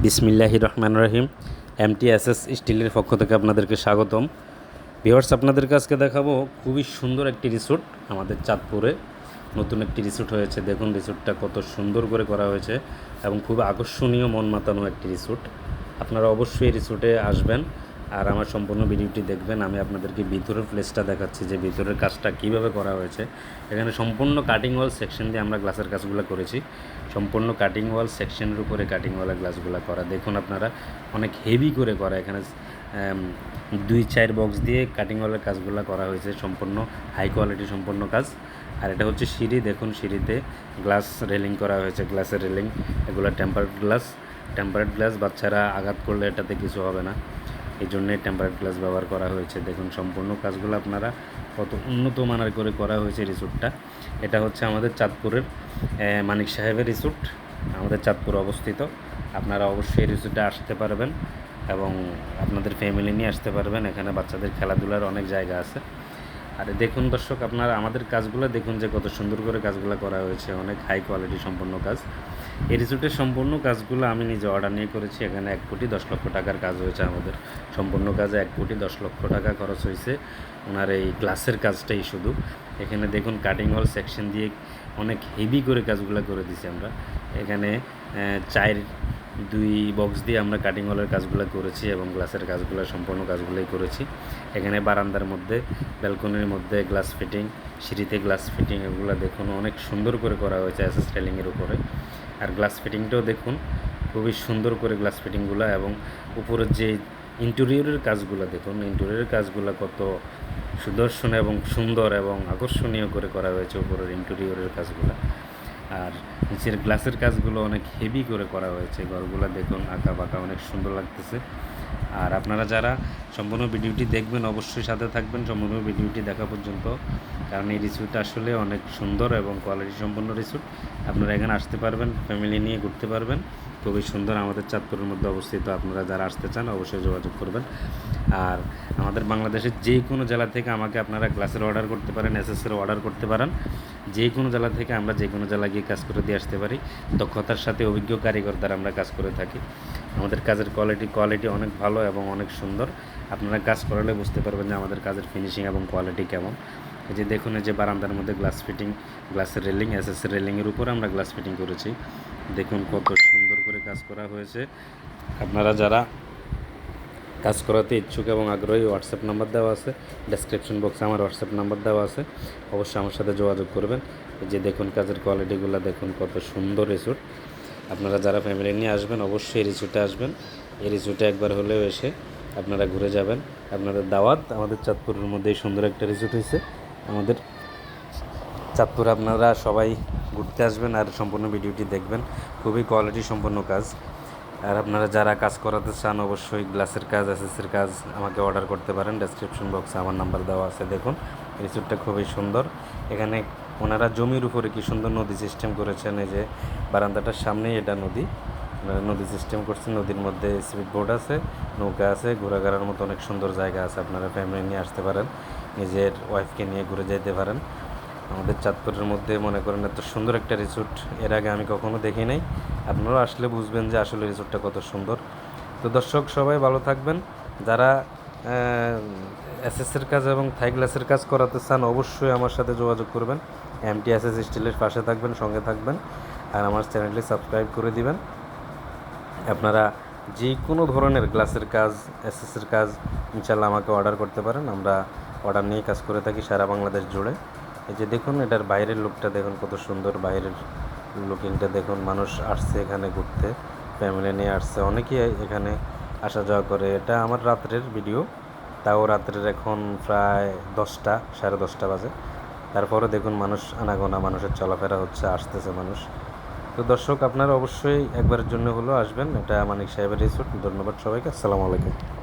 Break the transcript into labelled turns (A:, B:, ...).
A: বিসমিল্লাহি রহমান রহিম। এমটিএসএস স্টিলের পক্ষ থেকে আপনাদেরকে স্বাগতম। ভিওয়ার্স আপনাদের কাছকে দেখাবো খুবই সুন্দর একটি রিসোর্ট আমাদের চাঁদপুরে। নতুন একটি রিসোর্ট হয়েছে। দেখুন রিসোর্টটা কত সুন্দর করে করা হয়েছে এবং খুব আকর্ষণীয় মন মাতানো একটি রিসোর্ট। আপনারা অবশ্যই রিসোর্টে আসবেন। আর আমার সম্পূর্ণ ভিডিওটি দেখবেন, আমি আপনাদেরকে ভিতরের প্লেসটা দেখাচ্ছি যে ভিতরের কাজটা কীভাবে করা হয়েছে। এখানে সম্পূর্ণ কাটিং ওয়াল সেকশন দিয়ে আমরা গ্লাসের কাজগুলো করেছি। সম্পূর্ণ কাটিং ওয়াল সেকশনের উপরে কাটিং ওয়ালা গ্লাসগুলো করা। দেখুন আপনারা, অনেক হেভি করে করা। এখানে দুই চার বক্স দিয়ে কাটিং ওয়ালের কাজগুলো করা হয়েছে। সম্পূর্ণ হাই কোয়ালিটি সম্পূর্ণ কাজ। আর এটা হচ্ছে সিঁড়ি। দেখুন সিঁড়িতে গ্লাস রেলিং করা হয়েছে। গ্লাসের রেলিং এগুলো টেম্পারেড গ্লাস টেম্পারেড গ্লাস বাচ্চারা আঘাত করলে এটাতে কিছু হবে না। এই জন্যে টেম্পারেড গ্লাস ব্যবহার করা হয়েছে। দেখুন, সম্পূর্ণ কাজগুলো আপনারা কত উন্নত মানের করে করা হয়েছে রিসোর্টটা। এটা হচ্ছে আমাদের চাঁদপুরের মানিক সাহেবের রিসোর্ট, আমাদের চাঁদপুর অবস্থিত। আপনারা অবশ্যই রিসোর্টে আসতে পারবেন এবং আপনাদের ফ্যামিলি নিয়ে আসতে পারবেন। এখানে বাচ্চাদের খেলাধুলার অনেক জায়গা আছে। আর দেখুন দর্শক, আপনারা আমাদের কাজগুলো দেখুন যে কত সুন্দর করে কাজগুলো করা হয়েছে। অনেক হাই কোয়ালিটি সম্পন্ন কাজ। এই রিসোর্টের সম্পূর্ণ কাজগুলো আমি নিজে অর্ডার নিয়ে করেছি। এখানে এক কোটি দশ লক্ষ টাকার কাজ হয়েছে আমাদের। সম্পূর্ণ কাজে এক কোটি দশ লক্ষ টাকা খরচ হয়েছে। ওনার এই গ্লাসের কাজটাই শুধু। এখানে দেখুন কাটিং হল সেকশন দিয়ে অনেক হেভি করে কাজগুলো করে দিছি আমরা। এখানে চায়ের দুই বক্স দিয়ে আমরা কাটিং হলের কাজগুলো করেছি এবং গ্লাসের কাজগুলো, সম্পূর্ণ কাজগুলোই করেছি। এখানে বারান্দার মধ্যে ব্যালকনির মধ্যে গ্লাস ফিটিং সিঁড়িতে গ্লাস ফিটিং এগুলো দেখুন অনেক সুন্দর করে করা হয়েছে এসএস টেলিংয়ের উপরে। আর গ্লাস ফিটিংটাও দেখুন। খুবই সুন্দর করে গ্লাস ফিটিংগুলো এবং উপরের যে ইন্টেরিয়রের কাজগুলো দেখুন ইন্টেরিয়রের কাজগুলো কত সুদর্শন এবং সুন্দর এবং আকর্ষণীয় করে করা হয়েছে উপরের ইন্টেরিয়রের কাজগুলো। আর নিচের গ্লাসের কাজগুলো অনেক হেভি করে করা হয়েছে। ঘরগুলো দেখুন আঁকা বাঁকা অনেক সুন্দর লাগতেছে। আর আপনারা যারা সম্পূর্ণ ভিডিওটি দেখবেন, অবশ্যই সাথে থাকবেন সম্পূর্ণ ভিডিওটি দেখা পর্যন্ত। কারণ এই রিসোর্টটা আসলে অনেক সুন্দর এবং কোয়ালিটি সম্পন্ন রিসোর্ট আপনারা এখানে আসতে পারবেন ফ্যামিলি নিয়ে ঘুরতে পারবেন। খুবই সুন্দর আমাদের চাঁদপুরের মধ্যে অবস্থিত। আপনারা যারা আসতে চান, অবশ্যই যোগাযোগ করবেন। আর আমাদের বাংলাদেশের যে কোনো জেলা থেকে আমাকে আপনারা গ্লাসের অর্ডার করতে পারেন এসএসের অর্ডার করতে পারেন। যে কোনো জেলা থেকে আমরা যে কোনো জেলা গিয়ে কাজ করে দিয়ে আসতে পারি। দক্ষতার সাথে অভিজ্ঞ কারিগর দ্বারা আমরা কাজ করে থাকি। আমাদের কাজের কোয়ালিটি কোয়ালিটি অনেক ভালো এবং অনেক সুন্দর। আপনারা কাজ করালে বুঝতে পারবেন যে আমাদের কাজের ফিনিশিং এবং কোয়ালিটি কেমন। এই যে দেখুন, এই যে বারান্দার মধ্যে গ্লাস ফিটিং গ্লাসের রেলিং এসএসের রেলিংয়ের উপরে আমরা গ্লাস ফিটিং করেছি। দেখুন কত সুন্দর করে কাজ করা হয়েছে। আপনারা যারা কাজ করাতে ইচ্ছুক এবং আগ্রহী হোয়াটসঅ্যাপ নাম্বার দেওয়া আছে। ডেসক্রিপশন বক্সে আমার হোয়াটসঅ্যাপ নাম্বার দেওয়া আছে। অবশ্যই আমার সাথে যোগাযোগ করবেন। যে দেখুন কাজের কোয়ালিটিগুলো দেখুন কত সুন্দর রিসোর্ট আপনারা যারা ফ্যামিলি নিয়ে আসবেন, অবশ্যই এই রিসোর্টে আসবেন। এই রিসোর্টে একবার হলেও এসে আপনারা ঘুরে যাবেন। আপনাদের দাওয়াত, আমাদের চাঁদপুরের মধ্যে সুন্দর একটা রিসোর্ট হয়েছে। আমাদের চাঁদপুর আপনারা সবাই ঘুরতে আসবেন আর সম্পূর্ণ ভিডিওটি দেখবেন। খুবই কোয়ালিটি সম্পন্ন কাজ। আর আপনারা যারা কাজ করাতে চান, অবশ্যই গ্লাসের কাজ এসএসের কাজ আমাকে অর্ডার করতে পারেন। ডেসক্রিপশন বক্সে আমার নাম্বার দেওয়া আছে, দেখুন। রিসোর্টটা খুবই সুন্দর। এখানে ওনারা জমির উপরে কি সুন্দর নদী সিস্টেম করেছেন, এই যে বারান্দাটার সামনেই এটা নদী। নদী সিস্টেম করছেন নদীর মধ্যে স্পিড বোট আছে, নৌকা আছে, ঘোরাঘোরার মতো অনেক সুন্দর জায়গা আছে, আপনারা ফ্যামিলি নিয়ে আসতে পারেন, নিজের ওয়াইফকে নিয়ে ঘুরে যেতে পারেন। আমাদের চাঁদপুরের মধ্যে মনে করেন এত সুন্দর একটা রিসোর্ট এর আগে আমি কখনো দেখি নাই। আপনারাও আসলে বুঝবেন যে আসলে রিসোর্টটা কত সুন্দর। তো দর্শক, সবাই ভালো থাকবেন। যারা এসএসের কাজ এবং থাই গ্লাসের কাজ করাতে চান, অবশ্যই আমার সাথে যোগাযোগ করবেন। এমটি এসএস স্টিলের পাশে থাকবেন, সঙ্গে থাকবেন। আর আমার চ্যানেলটি সাবস্ক্রাইব করে দিবেন। আপনারা যে কোনো ধরনের গ্লাসের কাজ এসএসের কাজ ইনশাল্লাহ আমাকে অর্ডার করতে পারেন। আমরা অর্ডার নিয়ে কাজ করে থাকি সারা বাংলাদেশ জুড়ে। এই যে দেখুন, এটার বাইরের লুকটা দেখুন কত সুন্দর, বাইরের লুকিংটা দেখুন, মানুষ আসছে এখানে ঘুরতে ফ্যামিলি নিয়ে আসছে। অনেকেই এখানে আসা যাওয়া করে। এটা আমার রাত্রের ভিডিও তাও রাত্রের এখন প্রায় দশটা, সাড়ে দশটা বাজে। তারপরে দেখুন, মানুষ আনাগোনা, মানুষের চলাফেরা হচ্ছে, আসতেছে মানুষ। তো দর্শক, আপনারা অবশ্যই একবারের জন্য হলেও আসবেন। এটা মানিক সাহেবের রিসোর্ট ধন্যবাদ সবাইকে। আসসালামু আলাইকুম।